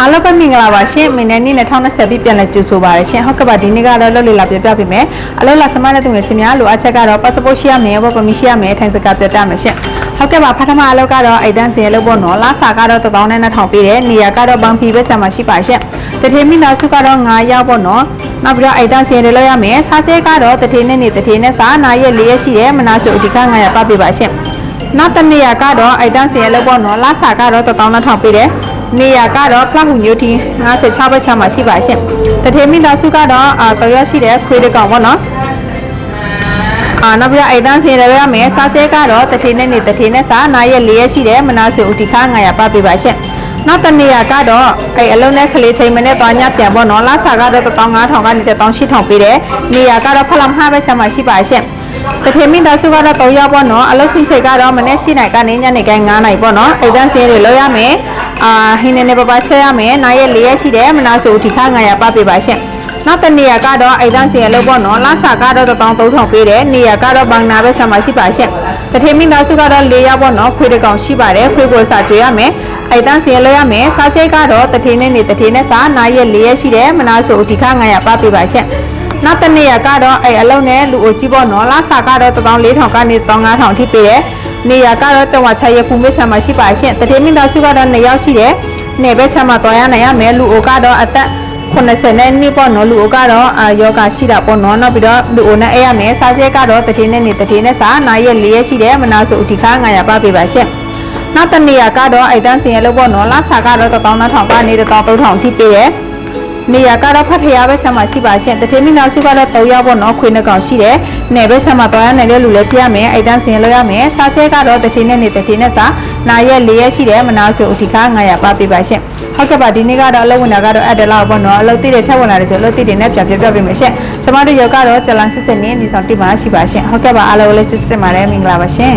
အားလုံးပဲမင်္ဂလာပါရှင်မင်းနဲ့နေ့2020ပြည့်ပြန်လဲကြိုဆိုပါရရှင်ဟုတ်ကဲ့ပါဒီနေ့ကတော့လွတ်လပ်လာပြပြပေးမယ်အလုပ်လာစမတဲ့သူငယ်ချင်းများလိုအပ်ချက်ကတော့ passport ရှိရမယ်ဘောပမီရှိရမယ်ထိုင်စကားပြပြမယ်ရှင်ဟုတ်ကဲ့ပါပထမအလုပ်ကတော့အိတ်တန်းစင်ရလုပ်ဖို့နော်လာစာကတော့1000နဲ့2000ပေးတယ်နေရာကတော့ဘန်ဖီပဲချမှာရှိပါရှင်တထေမိသားစုကတော့9ရောက်ပေါ့နော်နောက်ပြီးတော့အိတ်တန်းစင်ရလုပ်ရမယ်စားစဲကတော့တထေနဲ့နေတထေနဲ့စာနာရက်၄ရက်ရှိတယ်မနာဆိုအဒီက900ပပေးပါရှင် နောက်တစ်နေရာကတော့အိုက်တန်းစင်ရလို့ပေါ့နော်လာစာကတော့1000ပေးတယ်နေရာကတော့ဖလောက်ဟုညိုတီ56ဘက်ချမှာရှိပါရှင်တထေမိသားစုကတော့အာတော်ရရှိတဲ့ခွေးတစ်ကောင်ပေါ့နော်အာနောက်ပြီးတော့အိုက်တန်းစင်ရရမယ်စားစဲကတော့တထေနဲ့နေတထေနဲ့စာနာရက်၄ရက်ရှိတယ်မနာစုဥတီခါ900ပပေးပါရှင်နောက်တစ်နေရာကတော့အဲ့အလုံးနဲ့ကလေးချိန်မနဲ့သွားညပြန်ပေါ့နော်လာစာကတော့15000ကနေ18000ပေးတယ်နေရာကတော့ဖလောက်5ဘက်ချမှာရှိပါရှင် တထေမိသားစုကတော့3ရောက်ပေါ့နော်အလုပ်ဆင်းချိန်ကတော့မနေ့ရှိနိုင်ကနေညနေပိုင်း9နိုင်ပေါ့နော်အိမ်တန်းစင်းတွေလောက်ရမယ်အာဟင်းနေနေပပချက်ရမယ်နိုင်ရက်၄ရက်ရှိတယ်မနာဆိုဒီခါ900ပပေးပါရှင့်နောက်တစ်နေရာကတော့အိမ်တန်းစင်းရလို့ပေါ့နော်လာစာကတော့1300ပေးတယ်နေရာကတော့ဘန်နာပဲဆံမှာရှိပါရှင့်တထေမိသားစုကတော့၄ရောက်ပေါ့နော်ခွေးတစ်ကောင်ရှိပါတယ်ခွေးကိုစာကြွေရမယ်အိမ်တန်းစင်းရလို့ရမယ်စားချိတ်ကတော့တထေနဲ့နေတထေနဲ့စာနိုင်ရက်၄ရက်ရှိတယ်မနာဆိုဒီခါ900ပပေးပါရှင့် နောက်တစ်နေရာကတော့အဲ့အလုံးနဲ့လူအိုကြီးပေါ့နော်လာစာကတော့14000ကနေ15000ထိပေးတယ်နေရာကတော့ကျောင်းဝချရဖုန်မေးချမ်းမှာရှိပါရှင်တတိမိသားစုကတော့2ယောက်ရှိတယ်နေဘက်ချမ်းမှာတွားရနိုင်ရမယ်လူအိုကတော့အသက်80နဲ့နှစ်ပေါ့နော်လူအိုကတော့အာယောဂရှိတာပေါ့နော်နောက်ပြီးတော့လူအိုနဲ့အဲ့ရမယ်စားစဲကတော့တတိနဲ့နေတတိနဲ့စာနာရက်၄ရက်ရှိတယ်မနာဆိုအဒီခါ900ပါပေးပါရှင်နောက်တစ်နေရာကတော့အိုက်တန်းစင်ရလို့ပေါ့နော်လာစာကတော့15000ကနေ13000ထိပေးတယ် နေရာကတော့ဖတ်ဖရားပဲဆမ်းမှာရှိပါရှင်တထေမိသားစုကတော့၃ရောက်ပေါ့နော်ခွေးနှကောင်ရှိတယ်နေပဲဆမ်းမှာတွားရနိုင်တဲ့လူလည်းပြရမယ်အိုက်တန်းစင်လို့ရမယ်စားဆဲကတော့တထေနဲ့နေတထေနဲ့စာနာရက်၄ရက်ရှိတယ်မနာဆိုအထိခါ900ပါပေးပါရှင်ဟုတ်ကဲ့ပါဒီနေ့ကတော့အလုပ်ဝင်တာကတော့အဲ့ဒါလောက်ပေါ့နော်အလုပ်တိတွေထပ်ဝင်လာတယ်ဆိုအလုပ်တိတွေနဲ့ပြန်ပြပြပေးမယ်ရှင်ကျမတို့ရောက်ကတော့ဂျလန်စစ်စစ်နဲ့မြေဆောင်တိပါရှိပါရှင်ဟုတ်ကဲ့ပါအားလုံးလည်းချစ်စစ်ပါတယ်မင်္ဂလာပါရှင်